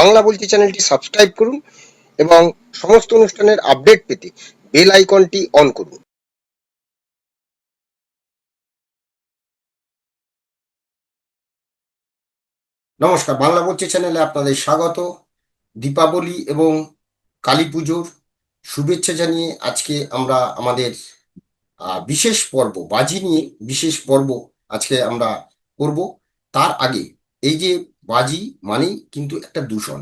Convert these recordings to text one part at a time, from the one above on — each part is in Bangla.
বাংলা বলছি চ্যানেলটি সাবস্ক্রাইব করুন এবং সমস্ত অনুষ্ঠানের আপডেট পেতে বেল আইকনটি অন করুন। নমস্কার, বাংলা বলছি চ্যানেলে আপনাদের স্বাগত। দীপাবলি এবং কালী পুজোর শুভেচ্ছা জানিয়ে আজকে আমরা আমাদের বিশেষ পর্ব, বাজি নিয়ে বিশেষ পর্ব আজকে আমরা করব। তার আগে এই যে বাজি মানেই কিন্তু একটা দূষণ।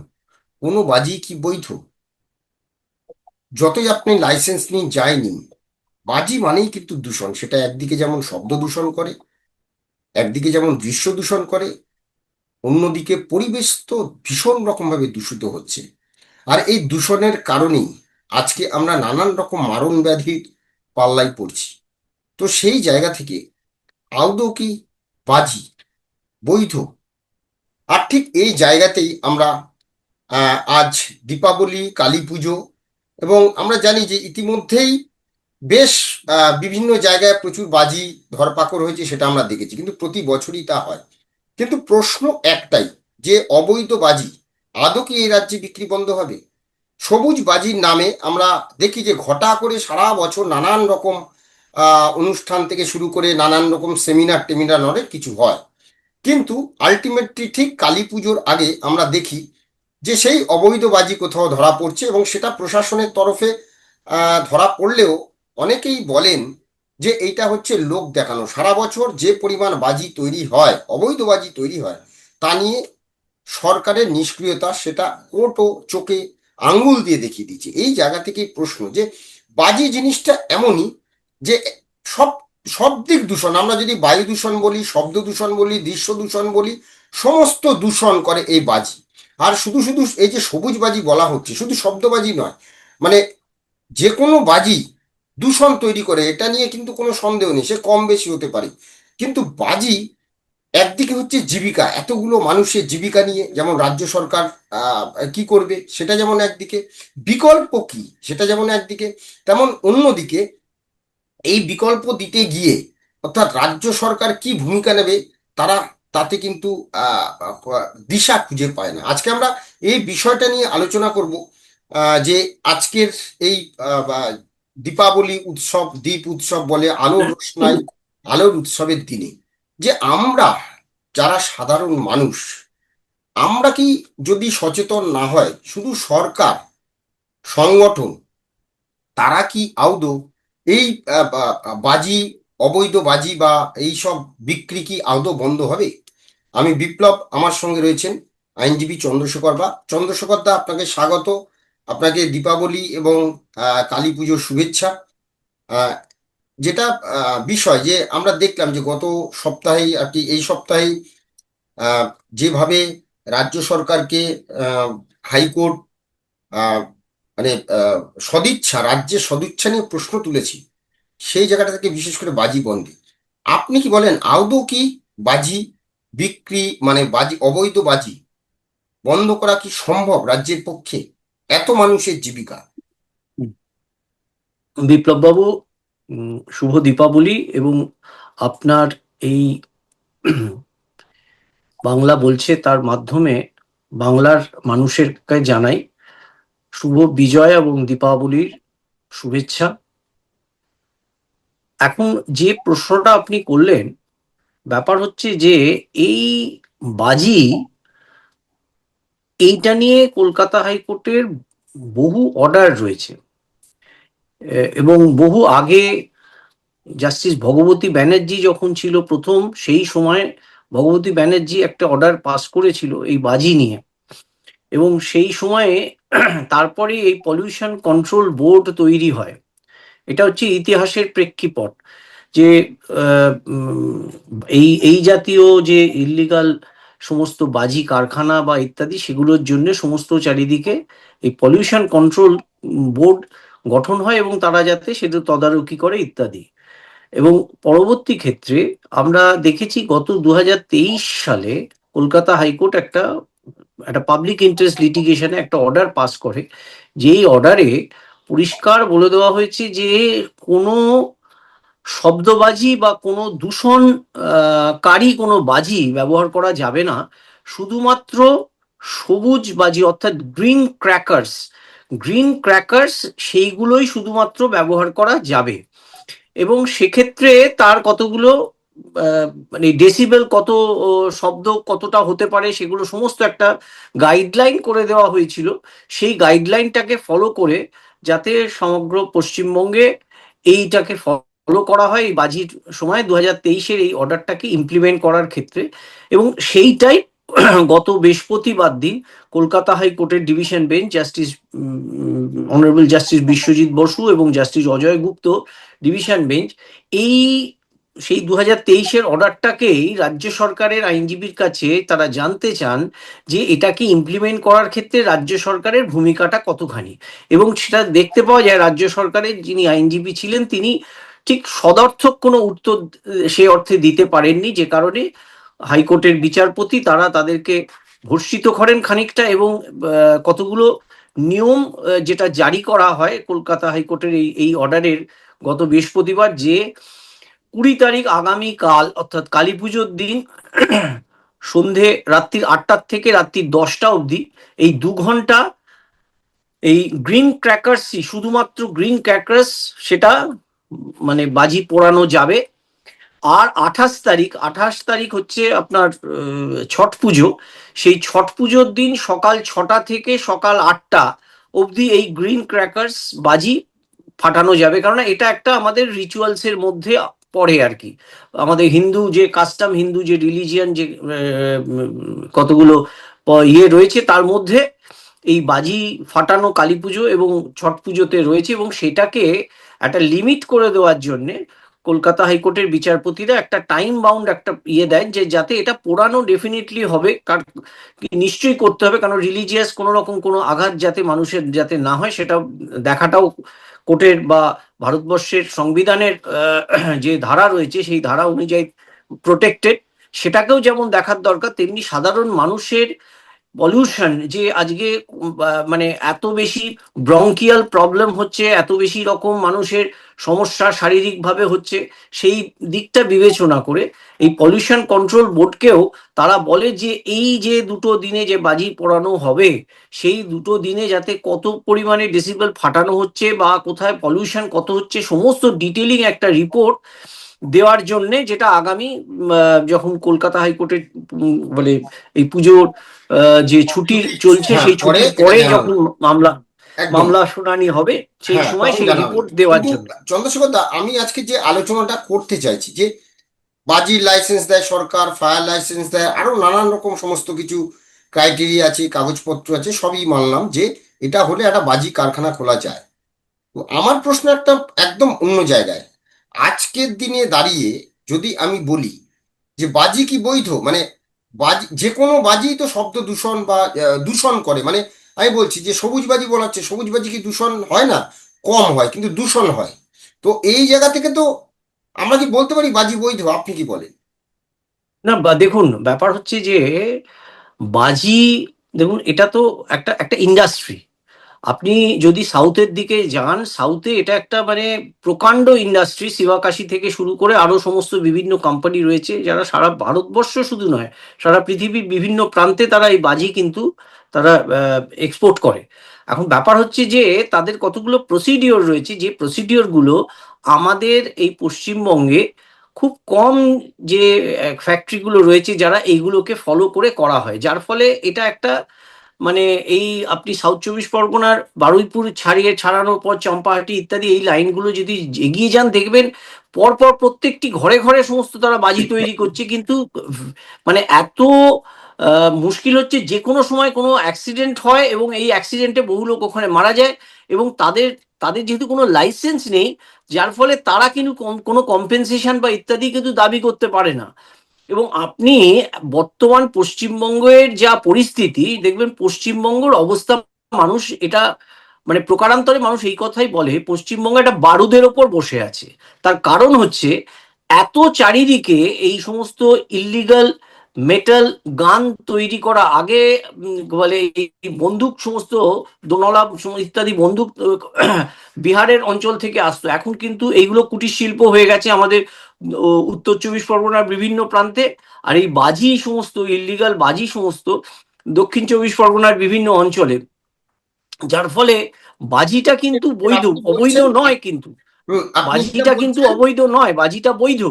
কোনো বাজি কি বৈধ? যতই আপনি লাইসেন্স নিয়ে যায়নি বাজি মানেই কিন্তু দূষণ। সেটা একদিকে যেমন শব্দ দূষণ করে, একদিকে যেমন দৃশ্য দূষণ করে, অন্যদিকে পরিবেশ তো ভীষণ রকমভাবে দূষিত হচ্ছে। আর এই দূষণের কারণেই আজকে আমরা নানান রকম মারণ ব্যাধির পাল্লায় পড়ছি। তো সেই জায়গা থেকে আদৌ কি বাজি বৈধ? আর ঠিক এই জায়গাতেই আমরা আজ দীপাবলি, কালী পুজো এবং আমরা জানি যে ইতিমধ্যেই বেশ বিভিন্ন জায়গায় প্রচুর বাজি ধরপাকড় হয়েছে সেটা আমরা দেখেছি। কিন্তু প্রতি বছরই তা হয়। কিন্তু প্রশ্ন একটাই, যে অবৈধ বাজি আদৌ কি এই রাজ্যে বিক্রি বন্ধ হবে? সবুজ বাজির নামে আমরা দেখি যে ঘটা করে সারা বছর নানান রকম অনুষ্ঠান থেকে শুরু করে নানান রকম সেমিনার টেমিনার অনেক কিছু হয়। কিন্তু আলটিমেটলি ঠিক কালী পুজোর আগে আমরা দেখি যে সেই অবৈধ বাজি কোথাও ধরা পড়ছে এবং সেটা প্রশাসনের তরফে ধরা পড়লেও অনেকেই বলেন যে এইটা হচ্ছে লোক দেখানো। সারা বছর যে পরিমাণ বাজি তৈরি হয় অবৈধ বাজি তৈরি হয়, তা নিয়ে সরকারের নিষ্ক্রিয়তা সেটা কোর্টও চোখে আঙ্গুল দিয়ে দেখিয়ে দিচ্ছে। এই জায়গা থেকেই প্রশ্ন যে বাজি জিনিসটা এমনই যে সব সব দিক দূষণ, আমরা যদি বায়ু দূষণ বলি, শব্দ দূষণ বলি, দৃশ্য দূষণ বলি, সমস্ত দূষণ করে এই বাজি। আর শুধু শুধু এই যে সবুজ বাজি বলা হচ্ছে, শুধু শব্দবাজি নয় মানে যে কোনো বাজি দূষণ তৈরি করে, এটা নিয়ে কিন্তু কোনো সন্দেহ নেই, সে কম বেশি হতে পারে। কিন্তু বাজি একদিকে হচ্ছে জীবিকা, এতগুলো মানুষের জীবিকা নিয়ে, যেমন রাজ্য সরকার কি করবে, সেটা যেমন একদিকে, বিকল্প কি, সেটা যেমন একদিকে, তেমন অন্যদিকে এই বিকল্প দিতে গিয়ে অর্থাৎ রাজ্য সরকার কি ভূমিকা নেবে, তারা তাতে কিন্তু দিশা খুঁজে পায় না। আজকে আমরা এই বিষয়টা নিয়ে আলোচনা করব যে আজকের এই দীপাবলি উৎসব দ্বীপ উৎসব বলে আলোর রোশনাই আলোর উৎসবের দিনে, যে আমরা যারা সাধারণ মানুষ, আমরা কি যদি সচেতন না হয়, শুধু সরকার, সংগঠন, তারা কি আদৌ এই বাজি অবৈধ বাজি বা এই সব বিক্রি কি আদৌ বন্ধ হবে? আমি বিপ্লব আমার সঙ্গে রয়েছেন আইনজীবী চন্দ্রশেখর বা। চন্দ্রশেখর দা আপনাকে স্বাগত। আপনাকে দীপাবলি এবং কালী পুজোর শুভেচ্ছা। যেটা বিষয় যে আমরা দেখলাম যে গত সপ্তাহেই আর কি এই সপ্তাহেই আহ, যেভাবে রাজ্য সরকারকে হাইকোর্ট মানে সদিচ্ছা রাজ্যের সদিচ্ছা নিয়ে প্রশ্ন তুলেছি। সেই জায়গাটা থেকে বিশেষ করে বাজি বন্ধে। আপনি কি বলেন, আদৌ কি বাজি বিক্রি মানে বাজি, অবৈধ বাজি বন্ধ করা কি সম্ভব রাজ্যের পক্ষে? এত মানুষের জীবিকা। বিপ্লব বাবু শুভ দীপাবলি এবং আপনার এই বাংলা বলছে তার মাধ্যমে বাংলার মানুষের জানাই। শুভ বিজয় এবং দীপাবলির শুভেচ্ছা। এখন যে প্রশ্নটা আপনি করলেন, ব্যাপার হচ্ছে যে এই বাজি, এইটা নিয়ে কলকাতা হাইকোর্টের বহু অর্ডার রয়েছে। এবং বহু আগে জাস্টিস ভগবতী ব্যানার্জি যখন ছিল প্রথম, সেই সময় ভগবতী ব্যানার্জি একটা অর্ডার পাস করেছিল এই বাজি নিয়ে। এবং সেই সময়ে তারপরে এই পলিউশন কন্ট্রোল বোর্ড তৈরি হয়। এটা হচ্ছে ইতিহাসের প্রেক্ষিপট যে এই এই জাতীয় যে ইল্লিগাল সমস্ত বাজি কারখানা বা ইত্যাদি, সেগুলোর জন্য সমস্ত চারিদিকে এই পলিউশন কন্ট্রোল বোর্ড গঠন হয় এবং তারা যাতে সেটা তদারকি করে ইত্যাদি। এবং পরবর্তী ক্ষেত্রে আমরা দেখেছি গত দু হাজার তেইশ সালে কলকাতা হাইকোর্ট একটা একটা পাবলিক ইন্টারেস্ট লিটিগেশনে একটা অর্ডার পাস করে। যেই অর্ডারে পরিষ্কার বলে দেওয়া হয়েছে যে কোনো শব্দবাজি বা কোনো দূষণ কারী কোনো বাজি ব্যবহার করা যাবে না। শুধুমাত্র সবুজ বাজি, অর্থাৎ গ্রিন ক্র্যাকার্স গ্রিন ক্র্যাকার্স সেইগুলোই শুধুমাত্র ব্যবহার করা যাবে। এবং সেক্ষেত্রে তার কতগুলো মানে ডেসিবেল কত শব্দ কতটা হতে পারে সেগুলো সমস্ত একটা গাইডলাইন করে দেওয়া হয়েছিল। সেই গাইডলাইনটাকে ফলো করে যাতে সমগ্র পশ্চিমবঙ্গে এইটাকে ফলো করা হয় এই বাজির সময় দু হাজার তেইশের এই অর্ডারটাকে ইমপ্লিমেন্ট করার ক্ষেত্রে। এবং সেইটাই গত বৃহস্পতিবার দিন কলকাতা হাইকোর্টের division bench justice honourable justice Biswajit Basu এবং justice Ajay Gupta division bench এই সেই দু হাজার তেইশের অর্ডারটাকেই রাজ্য সরকারের আইনজীবীর কাছে তারা জানতে চান যে এটাকে ইমপ্লিমেন্ট করার ক্ষেত্রে রাজ্য সরকারের ভূমিকাটা কতখানি। এবং সেটা দেখতে পাওয়া যায় রাজ্য সরকারের যিনি আইনজীবী ছিলেন, তিনি ঠিক সদর্থক কোনো উত্তর সে অর্থে দিতে পারেননি, যে কারণে হাইকোর্টের বিচারপতি তারা তাদেরকে ভর্ষিত করেন খানিকটা এবং কতগুলো নিয়ম যেটা জারি করা হয় কলকাতা হাইকোর্টের এই এই অর্ডারের গত বৃহস্পতিবার যে কুড়ি তারিখ আগামী কাল, অর্থাৎ কালী পুজোর দিন, সন্ধে রাত্রির আটটার থেকে রাত্রির দশটা অবধি এই দু ঘণ্টা এই গ্রিন ক্র্যাকার্সই শুধুমাত্র গ্রিন ক্র্যাকার্স সেটা মানে বাজি পোড়ানো যাবে। আর আঠাশ তারিখ আঠাশ তারিখ হচ্ছে আপনার ছট পুজো। সেই ছট পুজোর দিন সকাল ছটা থেকে সকাল আটটা অবধি এই গ্রিন ক্র্যাকার্স বাজি ফাটানো যাবে। কারণ এটা একটা আমাদের রিচুয়ালস এর মধ্যে পড়ে আর কি। আমাদের হিন্দু যে কাস্টম, হিন্দু যে রিলিজিয়ান যে কতগুলো ইয়ে রয়েছে, তার মধ্যে এই বাজি ফাটানো, কালী পুজো এবং ছট পুজোতে রয়েছে এবং সেটাকে একটা লিমিট করে দেওয়ার জন্যে কলকাতা হাইকোর্টের বিচারপতিরা একটা টাইম বাউন্ড একটা ইয়ে দেন যে যাতে এটা পোড়ানো ডেফিনেটলি হবে। কার নিশ্চয়ই করতে হবে, কারণ রিলিজিয়াস কোনো রকম কোনো আঘাত যাতে মানুষের যাতে না হয় সেটা দেখাটাও কোর্টের বা ভারতবর্ষের সংবিধানের যে ধারা রয়েছে, সেই ধারা অনুযায়ী প্রোটেক্টেড সেটাকেও যেমন দেখার দরকার, তেমনি সাধারণ মানুষের পলিউশন যে আজকে মানে এত বেশি ব্রঙ্কিয়াল প্রবলেম হচ্ছে, এত বেশি রকম মানুষের সমস্যা শারীরিকভাবে হচ্ছে, সেই দিকটা বিবেচনা করে এই পলিউশন কন্ট্রোল বোর্ডকেও তারা বলে যে এই যে দুটো দিনে যে বাজি পড়ানো হবে, সেই দুটো দিনে যাতে কত পরিমাণে ডেসিবেল ফাটানো হচ্ছে বা কোথায় পলিউশন কত হচ্ছে, সমস্ত ডিটেলিং একটা রিপোর্ট দেওয়ার জন্য যেটা আগামী যখন কলকাতা হাইকোর্টের বলে এই পুজোর যে ছুটি চলছে হ্যাঁ, সেই ছুটির পরে যখন মামলা মামলা শুনানি হবে সেই হ্যাঁ, সময় সেই রিপোর্ট দেওয়ার জন্য। চন্দ্রশেখর দা আমি আজকে যে আলোচনাটা করতে চাইছি যে বাজির লাইসেন্স দেয় সরকার ফায়ার লাইসেন্স দেয় আরও নানান রকম সমস্ত কিছু ক্রাইটেরিয়া আছে কাগজপত্র আছে সবই মানলাম যে এটা হলে একটা বাজি কারখানা খোলা যায়। তো আমার প্রশ্ন একটা একদম অন্য জায়গায়। আজকের দিনে দাঁড়িয়ে যদি আমি বলি যে বাজি কি বৈধ? মানে বাজি, যে কোনো বাজি তো শব্দ দূষণ বা দূষণ করে। মানে আমি বলছি যে সবুজ বাজি বলা হচ্ছে সবুজ বাজি কি দূষণ হয় না? কম হয়, কিন্তু দূষণ হয়। তো এই জায়গা থেকে তো আমরা কি বলতে পারি বাজি বৈধ? আপনি কি বলেন? না দেখুন, ব্যাপার হচ্ছে যে বাজি, দেখুন, এটা তো একটা একটা ইন্ডাস্ট্রি আপনি যদি সাউথের দিকে যান, সাউথে এটা একটা মানে প্রকাণ্ড ইন্ডাস্ট্রি শিবাকাশি থেকে শুরু করে আরও সমস্ত বিভিন্ন কোম্পানি রয়েছে, যারা সারা ভারতবর্ষ শুধু নয়, সারা পৃথিবীর বিভিন্ন প্রান্তে তারা এই বাজি কিন্তু তারা এক্সপোর্ট করে। এখন ব্যাপার হচ্ছে যে, তাদের কতগুলো প্রসিডিওর রয়েছে, যে প্রসিডিওরগুলো আমাদের এই পশ্চিমবঙ্গে খুব কম যে ফ্যাক্টরিগুলো রয়েছে যারা এইগুলোকে ফলো করে করা হয়। যার ফলে এটা একটা মানে এই আপনি সাউথ চব্বিশ পরগনার বারুইপুর ছাড়িয়ে ছাড়ানোর পর চম্পাহাটি ইত্যাদি এই লাইনগুলো যদি এগিয়ে যান দেখবেন, পরপর প্রত্যেকটি ঘরে ঘরে সমস্ত তারা বাজি তৈরি করছে। কিন্তু মানে এত মুশকিল হচ্ছে যে কোনো সময় কোনো অ্যাক্সিডেন্ট হয় এবং এই অ্যাক্সিডেন্টে বহু লোক ওখানে মারা যায় এবং তাদের তাদের যেহেতু কোনো লাইসেন্স নেই, যার ফলে তারা কিন্তু কোনো কম্পেনসেশন বা ইত্যাদি কিন্তু দাবি করতে পারে না। এবং আপনি বর্তমান পশ্চিমবঙ্গের যা পরিস্থিতি, দেখবেন পশ্চিমবঙ্গের অবস্থা মানুষ এটা মানে প্রকারান্তরে মানুষ এই কথাই বলে, পশ্চিমবঙ্গ একটা বারুদের ওপর বসে আছে। তার কারণ হচ্ছে এত চারিদিকে এই সমস্ত ইল্লিগাল মেটাল গান তৈরি করা, আগে বলে বন্দুক সমস্ত, দোনলা ইত্যাদি বন্দুক, বিহারের অঞ্চল থেকে আসতো। এখন কিন্তু এইগুলো কুটির শিল্প হয়ে গেছে আমাদের উত্তর চব্বিশ পরগনার বিভিন্ন প্রান্তে আর এই বাজি সমস্ত ইল্লিগাল বাজি সমস্ত দক্ষিণ চব্বিশ পরগনার বিভিন্ন অঞ্চলে। যার ফলে বাজিটা কিন্তু বৈধ অবৈধ নয় কিন্তু। বাজিটা কিন্তু অবৈধ নয় বাজিটা বৈধ।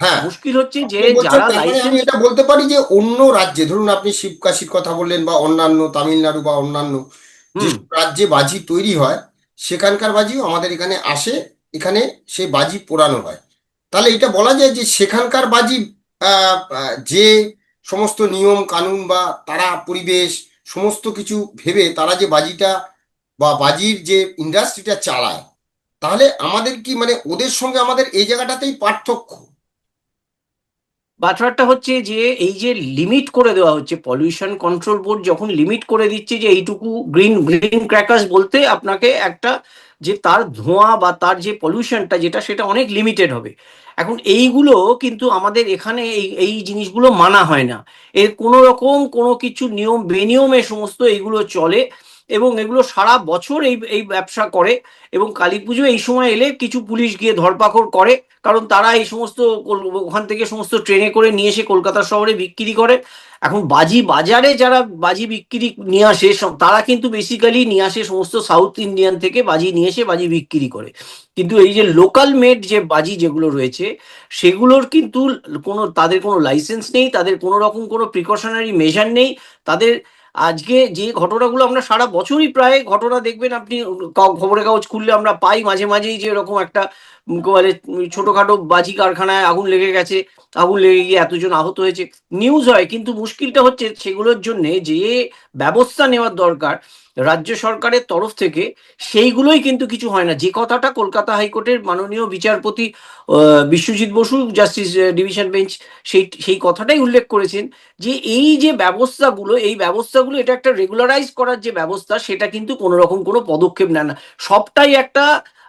হ্যাঁ। মুশকিল হচ্ছে যে যারা মানে লাইসেন্স এটা বলতে পারি যে অন্য রাজ্যে ধরুন আপনি শিবকাশির কথা বললেন বা অন্যান্য তামিলনাড়ু বা অন্যান্য যে। রাজ্যে বাজি তৈরি হয় সেখানকার বাজিও আমাদের এখানে আসে এখানে সেই বাজি পোড়ানো হয়। তাহলে এটা বলা যায় যে সেখানকার বাজি যে সমস্ত নিয়ম, কানুন বা তারা পরিবেশ, সমস্ত কিছু ভেবে তারা যে বাজিটা বা বাজির যে ইন্ডাস্ট্রিটা চালায়, তাহলে আমাদের কি মানে ওদের সঙ্গে আমাদের এই জায়গাটাতেই পার্থক্য? ব্যাপারটা হচ্ছে যে, এই যে লিমিট করে দেওয়া হচ্ছে পলিউশন কন্ট্রোল বোর্ড যখন লিমিট করে দিচ্ছে যে, এইটুকু গ্রিন গ্রিন ক্র্যাকার্স বলতে আপনাকে একটা যে তার ধোঁয়া বা তার যে পলিউশনটা যেটা, সেটা অনেক লিমিটেড হবে। এখন এইগুলো কিন্তু আমাদের এখানে এই এই জিনিসগুলো মানা হয় না। এর কোনো রকম কোনো কিছু নিয়ম, বেনিয়মে সমস্ত এইগুলো চলে। এবং এগুলো সারা বছর এই এই ব্যবসা করে এবং কালী পুজো এই সময় এলে কিছু পুলিশ গিয়ে ধরপাকড় করে, কারণ তারা এই সমস্ত ওখান থেকে সমস্ত ট্রেনে করে নিয়ে এসে কলকাতা শহরে বিক্রি করে। এখন বাজি বাজারে যারা বাজি বিক্রি নিয়ে আসে তারা কিন্তু বেসিক্যালি নিয়ে আসে সমস্ত সাউথ ইন্ডিয়ান থেকে বাজি নিয়ে এসে বাজি বিক্রি করে। কিন্তু এই যে লোকাল মেড যে বাজি যেগুলো রয়েছে, সেগুলোর কিন্তু কোনো, তাদের কোনো লাইসেন্স নেই, তাদের কোনো রকম কোনো প্রিকশনারি মেজার নেই, তাদের আজকে যে ঘটনাগুলো আমরা সারা বছরই প্রায় ঘটনা দেখবেন, আপনি খবরের কাগজ খুললে আমরা পাই মাঝে মাঝেই যে এরকম একটা মানে ছোটখাটো বাজি কারখানায় আগুন লেগে গেছে, আগুন লেগে গিয়ে এতজন আহত হয়েছে। নিউজ হয়, কিন্তু মুশকিলটা হচ্ছে সেগুলোর জন্য যে ব্যবস্থা নেওয়ার দরকার রাজ্য সরকারের তরফ থেকে সেইগুলোই কিন্তু কিছু হয় না। যে কথাটা কলকাতা হাইকোর্টের মাননীয় বিচারপতি Biswajit Basu justice division bench সেই সেই কথাটাই উল্লেখ করেছেন যে এই যে ব্যবস্থাগুলো এই ব্যবস্থাগুলো এটা একটা রেগুলারাইজ করার যে ব্যবস্থা সেটা কিন্তু কোনো রকম কোনো পদক্ষেপ নেয় না। সবটাই একটা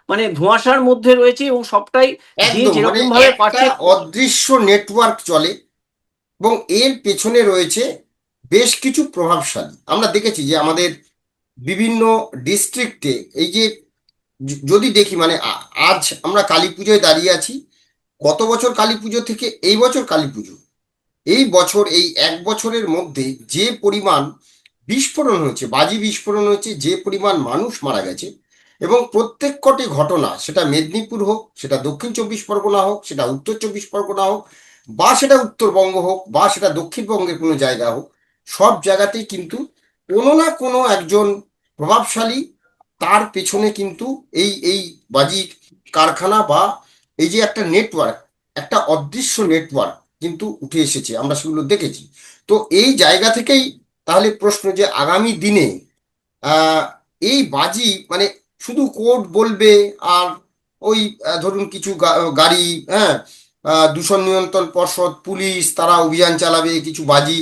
মানে ধোঁয়াশার মধ্যে রয়েছে এবং সবটাই মানে যেরকম ভাবে পারছে অদৃশ্য নেটওয়ার্ক চলে এবং এর পেছনে রয়েছে বেশ কিছু প্রভাবশালী। আমরা দেখেছি যে আমাদের বিভিন্ন ডিস্ট্রিক্টে এই যে যদি দেখি মানে আজ আমরা কালী পুজোয় দাঁড়িয়ে আছি গত বছর কালী পুজো থেকে এই বছর কালী পুজো? এই বছর, এই এক বছরের মধ্যে যে পরিমাণ বিস্ফোরণ হয়েছে, বাজি বিস্ফোরণ হয়েছে, যে পরিমাণ মানুষ মারা গেছে, এবং প্রত্যেক কটি ঘটনা, সেটা মেদিনীপুর হোক, সেটা দক্ষিণ চব্বিশ পরগনা হোক, সেটা উত্তর চব্বিশ পরগনা হোক, বা সেটা উত্তরবঙ্গ হোক, বা সেটা দক্ষিণবঙ্গের কোনো জায়গা হোক, সব জায়গাতেই কিন্তু কোনো না কোনো একজন প্রভাবশালী, তার পেছনে কিন্তু এই এই বাজি কারখানা বা এই যে একটা নেটওয়ার্ক একটা অদৃশ্য নেটওয়ার্ক কিন্তু উঠে এসেছে, আমরা সেগুলো দেখেছি। তো এই জায়গা থেকেই তাহলে প্রশ্ন যে আগামী দিনে এই বাজি মানে শুধু কোর্ট বলবে আর ওই ধরুন কিছু গাড়ি হ্যাঁ দূষণ নিয়ন্ত্রণ পর্ষদ, পুলিশ, তারা অভিযান চালাবে, কিছু বাজি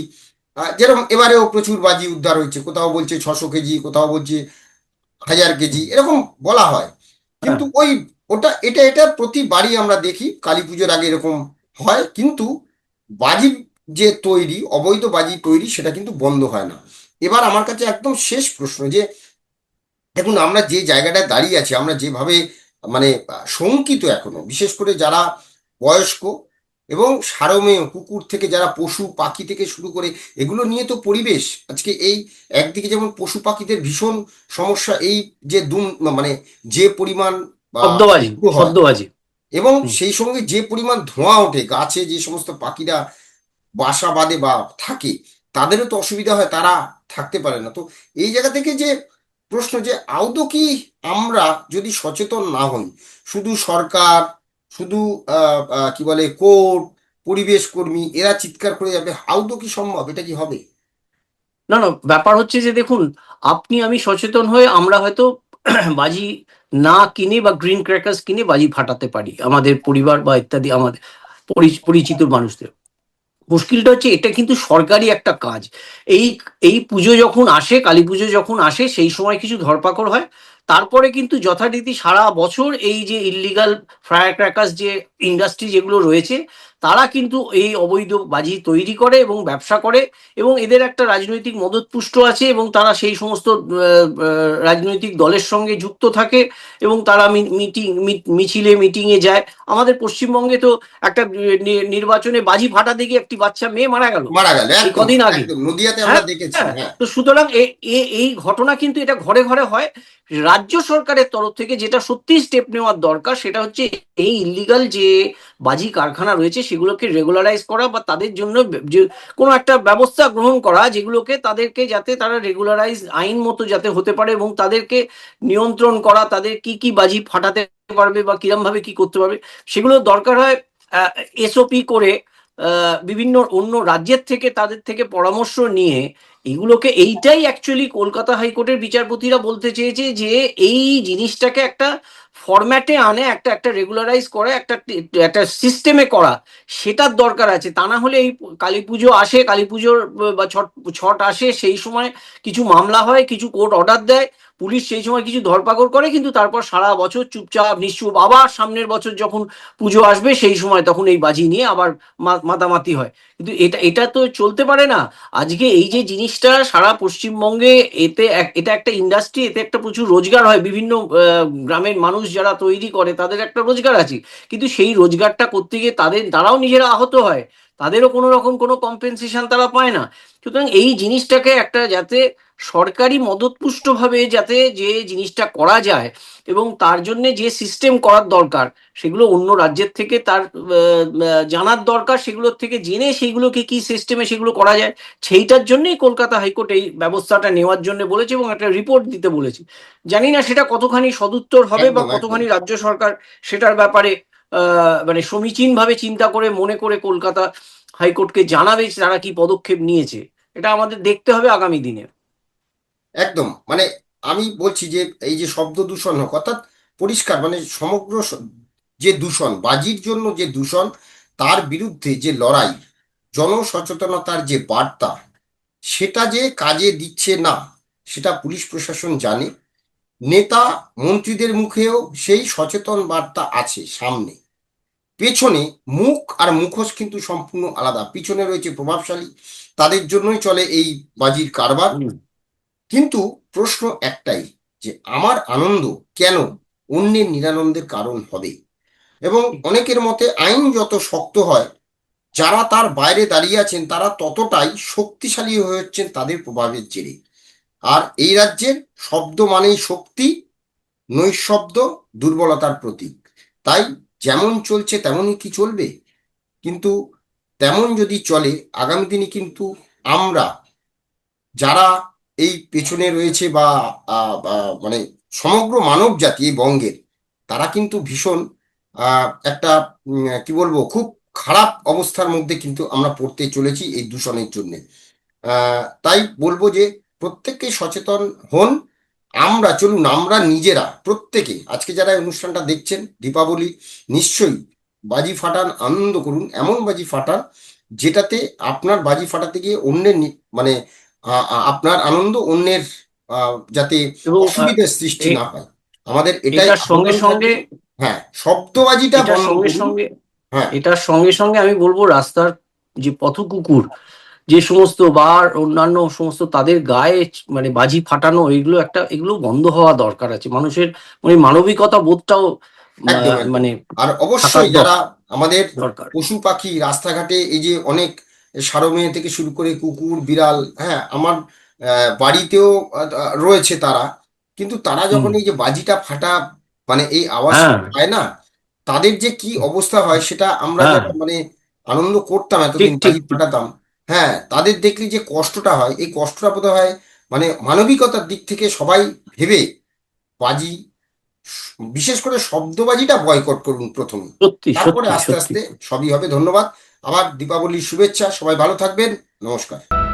যেরকম এবারেও প্রচুর বাজি উদ্ধার হয়েছে। কোথাও বলছে ছশো কেজি কোথাও বলছে হাজার কেজি এরকম বলা হয়। কিন্তু ওই ওটা এটা এটা প্রতিবারই আমরা দেখি কালী পুজোর আগে এরকম হয়। কিন্তু বাজি যে তৈরি অবৈধ বাজি তৈরি সেটা কিন্তু বন্ধ হয় না। এবার আমার কাছে একদম শেষ প্রশ্ন যে দেখুন আমরা যে জায়গাটায় দাঁড়িয়ে আছি আমরা যেভাবে মানে শঙ্কিত এখনও বিশেষ করে যারা বয়স্ক এবং সারমেয় কুকুর থেকে যারা পশু পাখি থেকে শুরু করে এগুলো নিয়ে তো পরিবেশ। আজকে এই একদিকে যেমন পশু পাখিদের ভীষণ সমস্যা এই যে দুম মানে যে পরিমাণ শব্দবাজি এবং সেই সঙ্গে যে পরিমাণ ধোঁয়া ওঠে গাছে যে সমস্ত পাখিরা বাসা বাঁধে বা থাকে তাদেরও তো অসুবিধা হয় তারা থাকতে পারে না। তো এই জায়গা থেকে যে প্রশ্ন যে আদৌ কি আমরা যদি সচেতন না হই শুধু সরকার শুধু কি বলে, কোর্ট, পরিবেশ কর্মী, এরা চিৎকার করে যাবে। আদৌ কি সম্ভব? এটা কি হবে? না না, ব্যাপার হচ্ছে যে দেখুন, আপনি, আমি সচেতন হয়ে আমরা হয়তো বাজি না কিনে বা গ্রিন ক্র্যাকার্স কিনে বাজি ফাটাতে পারি, আমাদের পরিবার বা ইত্যাদি, আমাদের পরি- পরিচিত মানুষদের। মুশকিলটা হচ্ছে, এটা কিন্তু সরকারি একটা কাজ। এই এই পুজো যখন আসে, কালী পুজো যখন আসে, সেই সময় কিছু ধরপাকড় হয় তারপরে কিন্তু যথারীতি সারা বছর এই যে ইল্লিগাল ফায়ার ক্র্যাকার্স যে ইন্ডাস্ট্রি যেগুলো রয়েছে তারা কিন্তু এই অবৈধ বাজি তৈরি করে এবং ব্যবসা করে এবং এদের একটা রাজনৈতিক মদতপুষ্ট আছে এবং তারা সেই সমস্ত রাজনৈতিক দলের সঙ্গে যুক্ত থাকে এবং তারা মিটিং মিছিলে মিটিংয়ে যায়। আমাদের পশ্চিমবঙ্গে তো একটা নির্বাচনে বাজি ফাটাতে গিয়ে একটি বাচ্চা মেয়ে মারা গেল। মারা গেল কদিন আগে। একদম। নদিয়াতে আমরা হ্যাঁ, দেখেছি হ্যাঁ। হ্যাঁ। তো সুতরাং এই ঘটনা কিন্তু এটা ঘরে ঘরে হয়। রাজ্য সরকারের তরফ থেকে যেটা সত্যি স্টেপ নেওয়ার দরকার সেটা হচ্ছে এই ইলিগাল যে বাজি কারখানা রয়েছে সেগুলোকে রেগুলারাইজ করা বা তাদের জন্য কোনো একটা ব্যবস্থা গ্রহণ করা যেগুলোকে তাদেরকে যাতে তারা রেগুলারাইজ আইন মতো যাতে হতে পারে এবং তাদেরকে নিয়ন্ত্রণ করা, তাদের কি কি বাজি ফাটাতে পারবে বা কিরম ভাবে কি করতে পারবে, সেগুলো দরকার হয় এসওপি করে বিভিন্ন অন্য রাজ্যের থেকে তাদের থেকে পরামর্শ নিয়ে এগুলোকে এইটাই অ্যাকচুয়ালি কলকাতা হাইকোর্টের বিচারপতিরা বলতে চেয়েছে যে এই জিনিসটাকে একটা ফরম্যাটে আনে, একটা একটা রেগুলারাইজ করে, একটা একটা সিস্টেমে করা, সেটার দরকার আছে। তা না হলে এই কালী পুজো আসে, কালী পুজোর, বা ছট ছট আসে, সেই সময় কিছু মামলা হয়, কিছু কোর্ট অর্ডার দেয়, পুলিশ সেই সময় কিছু ধরপাকড় করে, কিন্তু তারপর সারা বছর চুপচাপ, নিশ্চুপ আবার সামনের বছর যখন পুজো আসবে, সেই সময় তখন এই বাজি নিয়ে আবার মাতামাতি হয়। কিন্তু এটা এটা তো চলতে পারে না। আজকে এই যে জিনিসটা সারা পশ্চিমবঙ্গে, এতে এটা একটা ইন্ডাস্ট্রি এতে একটা প্রচুর রোজগার হয়। বিভিন্ন গ্রামের মানুষ যারা তৈরি করে, তাদের একটা রোজগার আছে। কিন্তু সেই রোজগারটা করতে গিয়ে তাদের, তারাও নিজেরা আহত হয়। তাদেরও কোনো রকম কোনো কম্পেনসেশন তারা পায় না। সুতরাং এই জিনিসটাকে একটা যাতে সরকারি মদতপুষ্টভাবে যাতে যে জিনিসটা করা যায় এবং তার জন্য যে সিস্টেম করার দরকার সেগুলো অন্য রাজ্যের থেকে তার জানার দরকার সেগুলোর থেকে জেনে সেইগুলোকে কি সিস্টেমে সেগুলো করা যায় সেইটার জন্যই কলকাতা হাইকোর্ট এই ব্যবস্থাটা নেওয়ার জন্য বলেছে এবং একটা রিপোর্ট দিতে বলেছে। জানি না সেটা কতখানি সদুত্তর হবে বা কতখানি রাজ্য সরকার সেটার ব্যাপারে আহ, মানে সমীচীন ভাবে চিন্তা করে মনে করে কলকাতা হাইকোর্টকে জানাবে তারা কি পদক্ষেপ নিয়েছে এটা আমাদের দেখতে হবে আগামী দিনে। একদম। মানে আমি বলছি যে এই যে শব্দ দূষণ হোক, অর্থাৎ পরিষ্কার মানে সমগ্র যে দূষণ, বাজির জন্য যে দূষণ, তার বিরুদ্ধে যে লড়াই, জনসচেতনতার যে বার্তা, সেটা যে কাজে দিচ্ছে না, সেটা পুলিশ প্রশাসন জানে। নেতা মন্ত্রীদের মুখেও সেই সচেতন বার্তা আছে সামনে। পেছনে মুখ আর মুখোশ কিন্তু সম্পূর্ণ আলাদা। পিছনে রয়েছে প্রভাবশালী। তাদের জন্যই চলে এই বাজির কারবার। কিন্তু প্রশ্ন একটাই যে আমার আনন্দ কেন অন্যের নিরানন্দের কারণ হবে? এবং অনেকের মতে আইন যত শক্ত হয়, যারা তার বাইরে দাঁড়িয়ে আছেন, তারা ততটাই শক্তিশালী হয়ে হচ্ছেন তাদের প্রভাবের জেরে। আর এই রাজ্যের শব্দ মানেই শক্তি নৈশব্দ দুর্বলতার প্রতীক। তাই যেমন চলছে তেমনই কি চলবে? কিন্তু তেমন যদি চলে, আগামী দিনে কিন্তু আমরা যারা এই পেছনে রয়েছে বা মানে সমগ্র মানব জাতি এই বঙ্গের, তারা কিন্তু ভীষণ একটা কি বলব, খুব খারাপ অবস্থার মধ্যে কিন্তু আমরা পড়তে চলেছি এই দূষণের জন্যে। তাই বলব যে প্রত্যেককে সচেতন হন। আমরা, চলুন, আমরা নিজেরা, প্রত্যেকে, আজকে যারা অনুষ্ঠানটা দেখছেন, দীপাবলি, নিশ্চয়ই বাজি ফাটান, আনন্দ করুন, এমন বাজি ফাটান, যেটাতে আপনার বাজি ফাটাতে গিয়ে অন্যের মানে আপনার আনন্দ অন্যের যাতে এবং অসুবিধার সৃষ্টি না হয়। আমাদের এটাই সঙ্গে সঙ্গে হ্যাঁ শব্দবাজিটা সঙ্গে সঙ্গে হ্যাঁ। এটার সঙ্গে সঙ্গে আমি বলব রাস্তার যে পথ কুকুর যে সমস্ত বার অন্যান্য সমস্ত তাদের গায়ে মানে বাজি ফাটানো এগুলো একটা এগুলো বন্ধ হওয়া দরকার আছে। মানুষের মানে মানবিকতা বোধটাও। মানে আর অবশ্যই যারা আমাদের দরকার। পশু পাখি রাস্তাঘাটে এই যে অনেক সারমেয় থেকে শুরু করে কুকুর বিড়াল হ্যাঁ আমার বাড়িতেও রয়েছে তারা। কিন্তু তারা যখন এই যে বাজিটা ফাটা মানে এই আওয়াজ হ্যাঁ। পায় না তাদের যে কি অবস্থা হয় সেটা আমরা হ্যাঁ। মানে আনন্দ করতাম এতদিন বাজি ফাটাতাম। হ্যাঁ তাদের দেখলে যে কষ্টটা হয় এই কষ্টটা বোধ হয় মানে মানবিকতার দিক থেকে সবাই ভেবে বাজি বিশেষ করে শব্দবাজিটা বয়কট করুন প্রথমে। তারপরে আস্তে আস্তে সবই হবে। ধন্যবাদ। আবার দীপাবলির শুভেচ্ছা সবাই ভালো থাকবেন নমস্কার।